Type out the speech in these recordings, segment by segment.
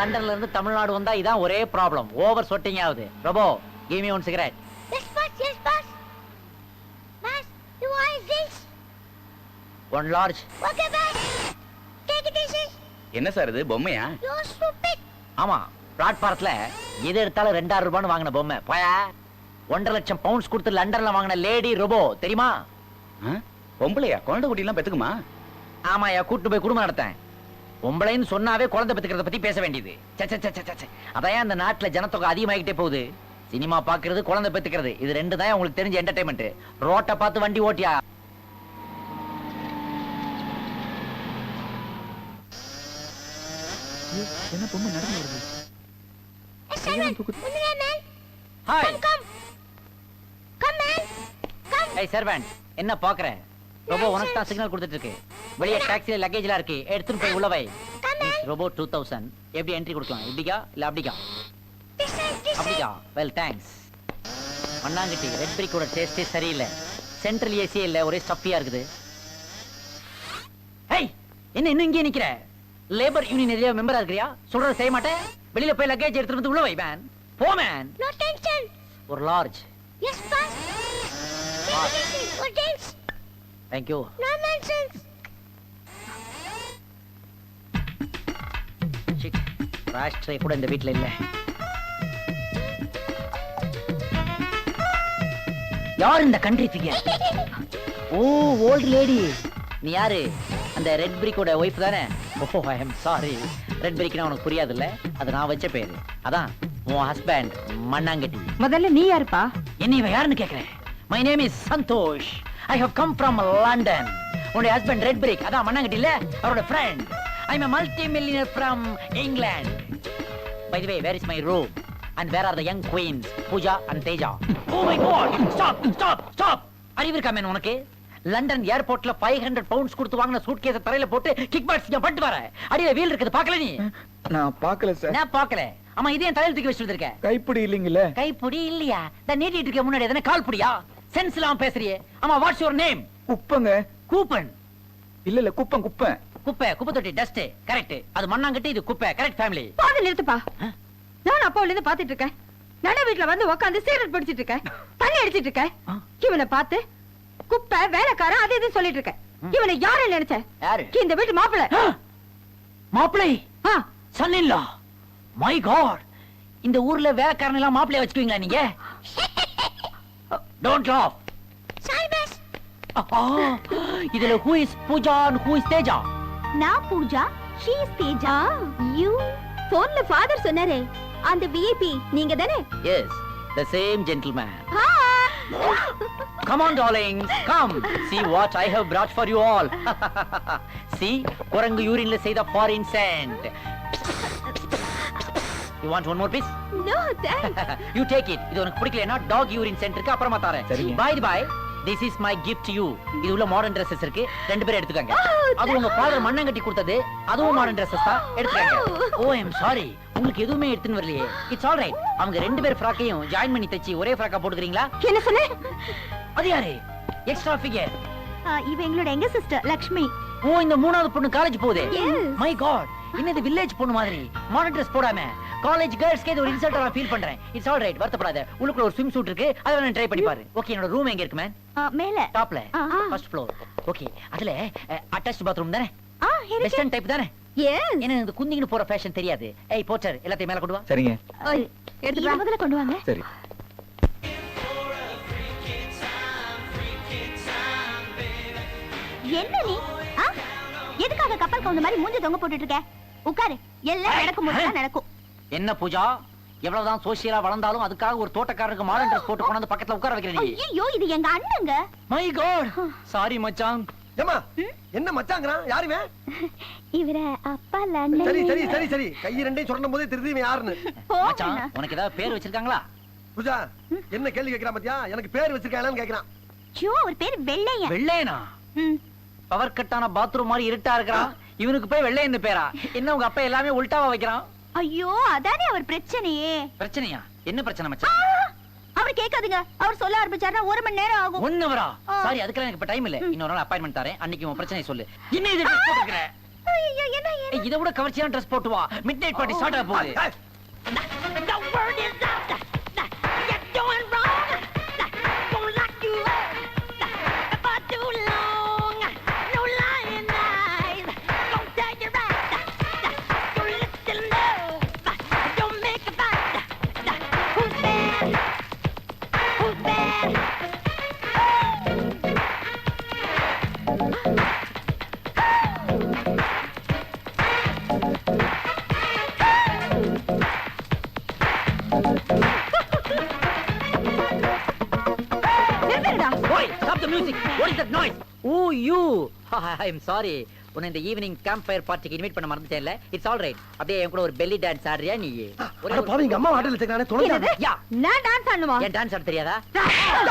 லண்டன்ல இருந்து தமிழ்நாடு வந்தா இதான் ஒரே ப்ராப்ளம் ஓவர் சொட்டிங் ஆகுது robo give me one cigarette Yes, boss. Yes, boss. Boss, you want this? One large Okay, boss. Take it easy. என்ன சார் இது பொம்மையா You're stupid. ஆமா பிளாட்பாரத்துல எது எடுத்தாலும் ரெண்டாயிரம் ரூபான்னு வாங்கின பொம்மை போயா ஒன்றரை லட்சம் பவுண்ட்ஸ் கொடுத்து லண்டன்ல வாங்கின லேடி ரோபோ தெரியுமா? பொம்பளையா குழந்தை குட்டிலாம் பெத்துக்குமா ஆமாயா கூட்டு போய் குடும்பம் நடத்தேன் பொம்பளைன்னு சொன்னாவே குழந்தை பெத்துக்கிறத பத்தி பேச வேண்டியது. அதான் அந்த நாட்டுல ஜனத்தொகை அதிகமாகிட்டே போகுது? சினிமா பாக்குறது குழந்தை பெத்துக்கிறது. இது ரெண்டு தான் உங்களுக்கு தெரிஞ்ச என்டர்டைன்மெண்ட் ரோட்டை பார்த்து வண்டி ஓட்டியா? என்ன பொம்மை நடந்து வருது. ஹாய். ஏய் சர்வன்ட் என்ன பாக்குற? ரோபோ உனக்கு தான் சிக்னல் கொடுத்துட்டு இருக்கு. வெளியே டாக்ஸில லக்கேஜ்லாம் இருக்கு. எடுத்துட்டு போய் உள்ள வை. Come, man. Robo two thousand எப்படி என்ட்ரி கொடுக்கலாம்? இப்படிக்கா? இல்ல அப்படிக்கா. அப்படிக்கா? வெல் தேங்க்ஸ் மண்ணாங்கட்டி ரெட் பிரிக்கோட டேஸ்டே சரியில்லை. சென்ட்ரல் ஏசியே இல்ல ஒரே ஸ்டஃபியா இருக்குது. ஏய் என்ன இன்னும் இங்கே நிக்கிற? லேபர் யூனியன் எதிரியா மெம்பரா இருக்கிறியா? சொல்றத செய்ய மாட்டேன். வெளியில போய் லக்கேஜ் எடுத்துட்டு வந்து உள்ள வை மேன் போ மேன் No tension. ஒரு large boss. Take it easy. No drinks. Thank you sick ராஷ்ட்ரே கூட இந்த வீட்ல இல்ல. யார் இந்த கண்ட்ரி ஃபிகர் ஓ ஓல்ட் லேடி நீ யாரு? அந்த ரெட் பிரிக்கோட ஒய்ஃப் தானே? Oh I am sorry red பிரிக்னா உனக்கு புரியாதுல்ல? அது நான் வச்ச பேரு. அதான் உன் ஹஸ்பண்ட் மண்ணாங்கட்டி. முதல்ல நீ யாருப்பா? என்ன இவன் யாருன்னு கேக்குறேன்? My name is Santhosh. I have come from London உன்னுடைய ஹஸ்பண்ட் ரெட் பிரிக் அதான் மண்ணாங்கட்டி இல்ல? அவரோட friend I am multi millionaire from England by the way where is my room and where are the young queens Pooja and Teja oh my God stop stop stop அறிவு இருக்கா man உனக்கு? London ஏர்போர்ட்ல five hundred pounds கொடுத்து வாங்கின suit கேஸ தரையில போட்டு kick box பட்டு வர அடியில வீல் இருக்குது பாக்கல நீ? நான் பார்க்கல சார் நான் பாக்கல ஆமா இதே தலையில தூக்கி வச்சுட்டு இருக்க கைப்பிடி இல்லைங்கல்ல? கைப்புடி இல்லையா? இந்த நீட்டிட்டு இருக்க முன்னாடி எதனா கால் புடியா சென்ஸ் இல்லாம பேசுறியே. ஆமா வாட்ஸ் யுவர் நேம் குப்பங்க. கூப்பன். இல்ல இல்ல குப்பம் குப்பம் குப்பை குப்பை தொட்டி டஸ்ட் கரெக்ட் அது மண்ணாங்கட்டி இது குப்பை. கரெக்ட் ஃபேமிலி பாதி நிறுத்துப்பா. நான் அப்பாவுல இருந்து பாத்துட்டு இருக்கேன். நட வீட்டுல வந்து உட்காந்து சீரட் படிச்சிட்டு இருக்கேன். தண்ணி அடிச்சிட்டு இருக்கேன். இவனை பார்த்து குப்பை வேலைக்காரன் அது இதுன்னு சொல்லிட்டு இருக்கேன். இவனை யாரு நினைச்ச? யாரு? இந்த வீட்டு மாப்பிள்ளை. மாப்பிளை ஆ, சன் இல்லா மை காட் இந்த ஊர்ல வேலைக்காரன் எல்லாம் மாப்பிளைய வச்சுக்குவீங்களா நீங்க? Don't laugh. இதுல who is Pooja who is Teja நான் Pooja she is Teja you போன்ல ஃபாதர் சொன்னாரே அந்த விஐபி நீங்க தானே yes the same gentleman Come on, darlings. Come. See what I have brought for you all. See, குரங்கு யூரின்ல செய்த foreign scent. You want one more piece? No thanks you take it. இது உனக்கு பிடிக்கலனா டாக் யூரின் சென்ட் இருக்கு அப்புறமா தரேன். சரிங்க. By the is my gift to you. இது உள்ள மாடர்ன் Dresses இருக்கு. ரெண்டு பேரும் எடுத்துக்கங்க. அது உங்க ஃபாதர் மண்ணங்கட்டி கொடுத்தது. அதுவும் மாடர்ன் Dresses தான். எடுத்துக்கங்க. I am sorry. உங்களுக்கு எதுவுமே எடுத்துன்னு வரலையே. It's all right. அவங்க ரெண்டு பேர் ஃப்ராக்கையும் ஜாயின் பண்ணி தச்சு ஒரே ஃப்ராக்கா போட்டுக்கிறீங்களா? என்ன சொன்ன அது யாரு எக்ஸ்ட்ரா ஃபிகர் இவ எங்களோட எங்க சிஸ்டர் லக்ஷ்மி ஓ இந்த மூணாவது பொண்ணு காலேஜ் போகுது. மை காட் என்னது வில்லேஜ் பொண்ணு மாதிரி மாடர்ன் ட்ரெஸ் போடாம காலேஜ் கேர்ள்ஸ்க்கு இது ஒரு இன்சல்ட்டா நான் ஃபீல் பண்றேன். இட்ஸ் ஆல் ரைட் வருத்தப்படாத. உள்ளுக்குள்ள ஒரு ஸ்விம் சூட் இருக்கு. அதை வேணா ட்ரை பண்ணி பாரு. ஓகே என்னோட ரூம் எங்க இருக்கு மேன் மேல. டாப்ல. ஃபர்ஸ்ட் ஃப்ளோர் ஓகே அதுல அட்டாச் பாத்ரூம் தானே? ஆ இருக்கு. வெஸ்டர்ன் டைப் தானே? எஸ் என்ன இந்த குந்திங்கன்னு போற ஃபேஷன் தெரியாது. ஏய் போச்சர் எல்லாத்தையும் மேல கொண்டு வா. சரிங்க. இது முதல்ல கொண்டு வாங்க. சரி. என்ன நீ? ஆ? எதுக்காக கப்பல் கவுந்த மாதிரி மூஞ்சி தொங்க போட்டுட்டு இருக்க? உட்காரு. எல்லாம் நடக்கும் போது நடக்கும். என்ன பூஜா? எவ்வளவுதான் சோசியலா வளர்ந்தாலும் அதுக்காக ஒரு தோட்டக்காரருக்கு மாடர்ன் ட்ரெஸ் போட்டு கொண்டாந்து பக்கத்துல உட்கார வைக்கிறேன் நீ. ஐயோ இது எங்க அண்ணங்க? மை காட் சாரி மச்சான். ஏமா என்ன மச்சாங்கிறான்? யாருமே? இவர அப்பா சரி சரி சரி சரி. கை ரெண்டையும் சொல்லும் போதே தெரியுது இவன் யாருன்னு மச்சான் உனக்கு ஏதாவது பேர் வச்சிருக்காங்களா? பூஜா என்ன கேள்வி கேக்குறான் பாத்தியா? எனக்கு பேர் வச்சிருக்காங்களான்னு கேக்குறான். ஐயோ அவர் பேர் வெள்ளையன்? வெள்ளையனா. பவர் கட்டான பாத்ரூம் மாதிரி இருட்டா இருக்கிறான். இவனுக்கு போய் வெள்ளையன் பேரா? என்ன உங்க அப்பா எல்லாமே உல்டாவா வைக்கிறான்? ஐயோ அதானே அவர் பிரச்சனையே. பிரச்சனையா? என்ன பிரச்சனை மச்சான்? அவர் கேட்காதுங்க. அவர் சொல்ல ஆரம்பிச்சாருன்னா ஒரு மணி நேரம் ஆகும். ஒன் ஹவரா ஆ. சாரி அதுக்கெல்லாம் எனக்கு இப்ப டைம் இல்ல. இன்னொரு நாள் அப்பாயின்மெண்ட் தரேன். அன்னைக்கு உன் பிரச்சனை சொல்லு. என்ன இது? என்ன என்ன ஏய், இதை விட கவர்ச்சியான ட்ரெஸ் போட்டு வா. மிட் நைட் பார்ட்டி ஸ்டார்ட் ஆக போகுது. Music what is that noise oh you I am sorry உன்னை இந்த ஈவினிங் கேம்ப் ஃபயர் பார்ட்டிக்கு இன்வைட் பண்ண மறந்துட்டேன்ல. இட்ஸ் ஆல் ரைட் அப்படியே என் கூட ஒரு பெல்லி டான்ஸ் ஆடுறியா நீ? ஒரே பாவி, எங்க அம்மா வச்சிருக்கானே, தொலைஞ்சா. என்னது? யா. நான் டான்ஸ் ஆடணுமா? ஏன் டான்ஸ் ஆட தெரியாதா?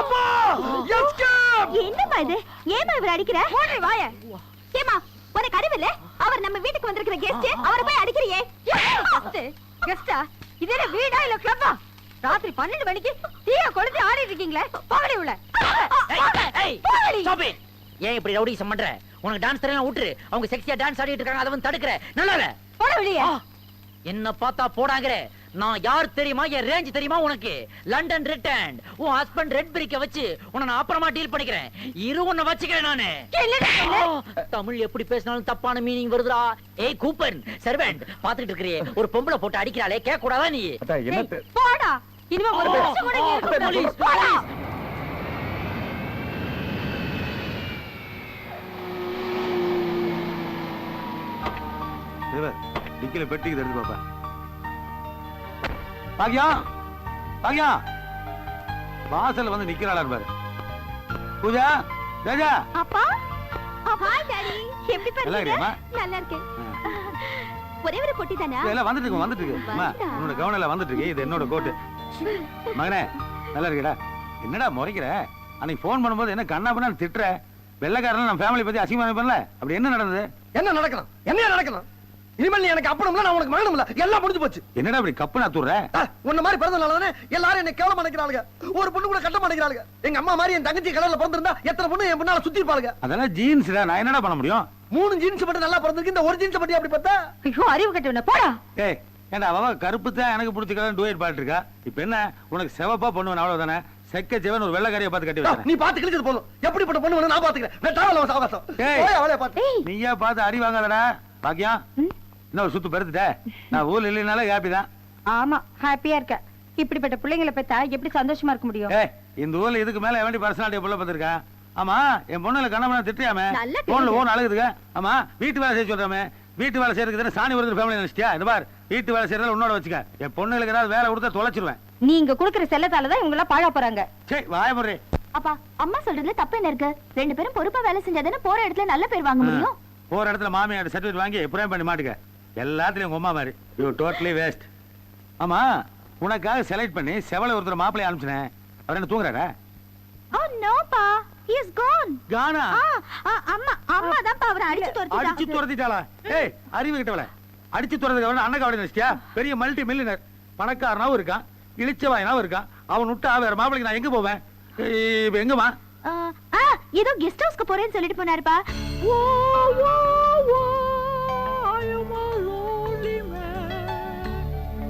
அப்பா! Escape! என்னம்மா இது? ஏமா இவர் அடிக்கிற? மூடி வாய. ஏமா உனக்கு அறிவில்ல? அவர் நம்ம வீட்டுக்கு வந்திருக்கிற கெஸ்ட் அவரை போய் அடிக்கிறியே? கெஸ்டா இது என்ன வீடா இல்ல கிளப்பா ராத்திரி பன்னெண்டு மணிக்கு தீய கொளுத்தி ஆடிட்டு இருக்கீங்களே? போகடி உள்ள. ஏன் இப்படி ரவுடிசம் பண்ற? உனக்கு டான்ஸ் தெரியல விட்டுரு அவங்க செக்ஸியா டான்ஸ் ஆடிட்டு இருக்காங்க அதை வந்து தடுக்கிற. நல்லா போட வெளியே. என்ன பார்த்தா போடாங்கற. நான் யார் தெரியுமா? என் ரேஞ்ச் தெரியுமா உனக்கு? லண்டன் ரிட்டர்ன் உன் ஹஸ்பண்ட் ரெட் பிரிக்க வச்சு உன்னை நான் அப்புறமா டீல் பண்ணிக்கிறேன். இரு உன்னை வச்சுக்கிறேன் நானு. தமிழ் எப்படி பேசினாலும் தப்பான மீனிங் வருதுடா. ஏய் கூப்பன் சர்வெண்ட் பாத்துக்கிட்டு இருக்கிறியே. ஒரு பொம்பளை போட்டு அடிக்கிறாளே கேட்க கூடாதா நீ போடா. இனிமே ஒரு நிமிஷம் கூட இங்க இருக்க police, போடா. டிக்கில பெட்டிக்கு தெரிஞ்சு பாப்பா. பாக்கியா பாக்கியா வாசல்ல வந்து நிக்கிறாளான்னு பாரு. பூஜா ராஜா. அப்பா ஹாய் டாடி எப்படி இருக்கியாம்மா? நல்லா இருக்கேன். ஒரே ஒரு பொட்டி தானா? எல்லாம் வந்துட்டு இருக்கு வந்துட்டு இருக்கு. அம்மா. உன்னோட கவனம் எல்லாம் வந்துட்டு இருக்கு. இது என்னோட கோட்டு. மகனே நல்லா இருக்கடா. என்னடா முறைக்கிற? அன்னைக்கு ஃபோன் பண்ணும்போது என்ன கண்ணா பண்ணு திட்டுற? வெள்ளக்காரன் நம்ம ஃபேமிலி பத்தி அசிங்கமா பண்ணல அப்படி என்ன நடந்தது? என்ன நடக்கணும்? என்ன நடக்கணும்? இனிமேல் நீ எனக்கு அப்பணும்ல நான் உனக்கு மகனும்ல எல்லாம் முடிஞ்சு போச்சு. என்னடா இப்படி கப்பு நான் அஹ், உன்ன மாதிரி பிறந்தனால தானே எல்லாரும் என்ன கேவலம் நினைக்கிறாளுங்க ஒரு பொண்ணு கூட கட்ட மாட்டேங்கிறாளுங்க. எங்க அம்மா மாதிரி என் தங்கச்சி கடல்ல பிறந்திருந்தா எத்தனை பொண்ணு என் பின்னால சுத்தி இருப்பாளுங்க. அதெல்லாம் ஜீன்ஸ்டா நான் என்னடா பண்ண முடியும்? மூணு ஜீன்ஸ் மட்டும் நல்லா பிறந்திருக்கு. இந்த ஒரு ஜீன்ஸ் பத்தி அப்படி பார்த்தா? ஐயோ அறிவு கட்டவன போடா. ஏய் ஏண்டா அவ கருப்பு தான் எனக்கு பிடிச்சிக்கலாம் டூயட் பாட்டு இருக்கா இப்போ என்ன? உனக்கு செவப்பா பண்ணுவேன் அவ்வளவுதானே? செக்க செவன் ஒரு வெள்ளக்காரியை பார்த்து கட்டி நீ பாத்து கிழிச்சது போதும். எப்படிப்பட்ட பொண்ணு நான் பாத்துக்கிறேன் நான் டிராவல். போய் அவளே பாத்து நீயா பார்த்து அடி வாங்காதடா. பாக்கியா? என்ன ஒரு சுத்து பெருத்துட்ட. நான் ஊர்ல இல்லைனாலே ஹாப்பி தான். ஆமா ஹாப்பியா இருக்க. இப்படிப்பட்ட பிள்ளைங்களை பெத்தா எப்படி சந்தோஷமா இருக்க முடியும்? இந்த ஊர்ல இதுக்கு மேல எவண்டி பர்சனாலிட்டி புள்ள பார்த்திருக்கா? ஆமா என் பொண்ணுல கண்ணமன திட்டியாமே? போன்ல. ஓன் அழுகுதுங்க ஆமா வீட்டு வேலை செய்ய சொல்றாமே. வீட்டு வேலை செய்யறதுக்கு தானே சாணி வருது ஃபேமிலி நினைச்சிட்டியா? இந்த பார் வீட்டு வேலை செய்யறதுல உன்னோட வச்சுக்க. என் பொண்ணுங்களுக்கு ஏதாவது வேலை கொடுத்தா தொலைச்சிருவேன். நீங்க குடுக்குற செல்லத்தால தான் இவங்க எல்லாம் பாழா போறாங்க. சரி வாய முறை அப்பா அம்மா சொல்றதுல தப்பு என்ன இருக்கு? ரெண்டு பேரும் பொறுப்பா வேலை செஞ்சாதானே போற இடத்துல நல்ல பேர் வாங்க முடியும். போற இடத்துல மாமியார் சர்டிஃபிகேட் வாங்கி பிரேம் பண்ணி மாட்டுக்க. எல்லாத்துலயும் உங்க அம்மா மாதிரி யூ டோட்டலி வேஸ்ட் ஆமா உனக்காக செலக்ட் பண்ணி செவல ஒருத்தர் மாப்பிளைய அனுப்பிச்சினேன். அவர் என்ன தூங்குறாரா? ஓ நோப்பா ஹி இஸ் கான் கானா அம்மா அம்மா தான் அவரை அடிச்சு அடிச்சு துரத்திட்டாங்க. துரத்திட்டாளா? ஏய் அறிவு கிட்டவள. அடிச்சு துரத்துக்கு அவன அண்ணன் கவலை நினைச்சியா பெரிய மல்டி மில்லியனர் பணக்காரனாவும் இருக்கான். இழிச்சவாயனாவும் இருக்கான். அவன் விட்டா வேற மாப்பிளைக்கு நான் எங்க போவேன்? இப்ப எங்கம்மா? ஏதோ கெஸ்ட் ஹவுஸ்க்கு போறேன்னு சொல்லிட்டு போனாருப்பா.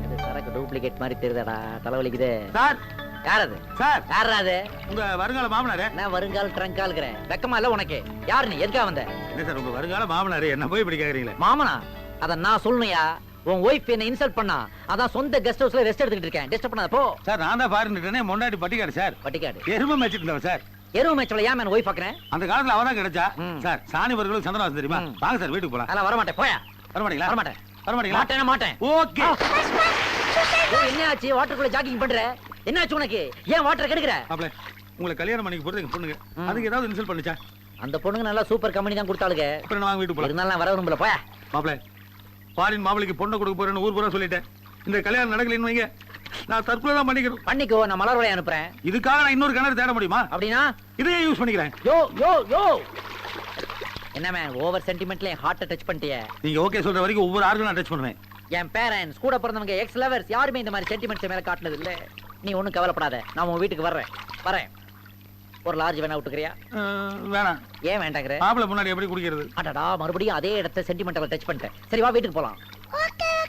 இது சரக்கு டூப்ளிகேட் மாதிரி தெரியுதாடா? தலைவலிக்குது சார் யார் அது? சார். யாரா அது? உங்க வருங்கால மாமனாரே. நான் வருங்கால ட்ரங்கா இருக்கிறேன் வெக்கமா இல்ல உனக்கு. யாரு நீ? எதுக்கா வந்த? என்ன சார் உங்க வருங்கால மாமனாரே என்ன போய் இப்படி கேக்குறீங்களே? மாமனா? அத நான் சொல்லணும்யா. உன் ஒய்ஃப் என்ன இன்சல்ட் பண்ணா அதான் சொந்த கெஸ்ட் ஹவுஸ்ல ரெஸ்ட் எடுத்துக்கிட்டு இருக்கேன். டிஸ்டர்ப் பண்ணாத போ. சார் நான் தான் ஃபாரின்ட்டேனே மொண்டாடி பட்டிக்காடு சார். பட்டிக்காடு. எருமை மேய்ச்சிட்டு இருந்தவன் சார். எருவு மேட்ச்ல ஏன் மேன் ஒய்ஃப் பாக்குறேன்? அந்த காலத்துல அவதான் கிடைச்சா ம். சார் சாணி வர்களுக்கு சந்திரவாசம் தெரியுமா. வாங்க சார் வீட்டுக்கு போலாம். அதெல்லாம் வர மாட்டேன் போயா. வர மாட்டீங்களா வர மாட்டேன் வர மாட்டீங்களா மாட்டேன். மாட்டேன் ஓகே என்ன ஆச்சு வாட்டருக்குள்ள ஜாகிங் பண்ற? என்ன ஆச்சு உனக்கு? ஏன் வாட்டர் கெடுக்கிற? மாப்ள உங்களை கல்யாணம் பண்ணிக்க போறது எங்க பொண்ணுங்க. அதுக்கு ஏதாவது இன்சல்ட் பண்ணுச்சா? அந்த பொண்ணுங்க நல்லா சூப்பர் கம்பெனி தான் கொடுத்தாளுங்க. அப்புறம் நான் வாங்க வீட்டுக்கு போலாம். இருந்தாலும் நான் வர விரும்பல. போயா. மாப்ள ஃபாரின் மாப்பிளைக்கு பொண்ணை கொடுக்க போறேன்னு ஊர் பூரா சொல்லிட்டேன். இந்த கல்யாணம் நடக்கலைன்னு வைங்க. நான் தற்கொலை தான் பண்ணிக்கணும். பண்ணிக்கோ நான் மலர் வளைய அனுப்புறேன். இதுக்காக நான் இன்னொரு கிணறு தேட முடியுமா? அப்படின்னா? இதையே யூஸ் பண்ணிக்கிறேன். யோ யோ யோ. என்ன மேன் ஓவர் சென்டிமெண்ட்ல என் ஹார்ட்டை டச் பண்ணிட்டிய. நீங்க ஓகே சொல்ற வரைக்கும் ஒவ்வொரு ஆர்க்கும் நான் டச் பண்ணுவேன். என் பேரண்ட்ஸ் கூட பிறந்தவங்க எக்ஸ் லவர்ஸ் யாருமே இந்த மாதிரி சென்டிமெண்ட்ஸ் மேல காட்டினது இல்ல. நீ ஒண்ணும் கவலைப்படாத. நான் உன் வீட்டுக்கு வர்றேன். வரேன். ஒரு லார்ஜ் வேணா விட்டுக்கிறியா? வேணாம் ஏன் வேண்டாங்கிற? மாப்பிள்ளை முன்னாடி எப்படி குடிக்கிறது? அடடா மறுபடியும் அதே இடத்த சென்டிமெண்டல் டச் பண்ணிட்டேன். சரி வா வீட்டுக்கு போலாம்.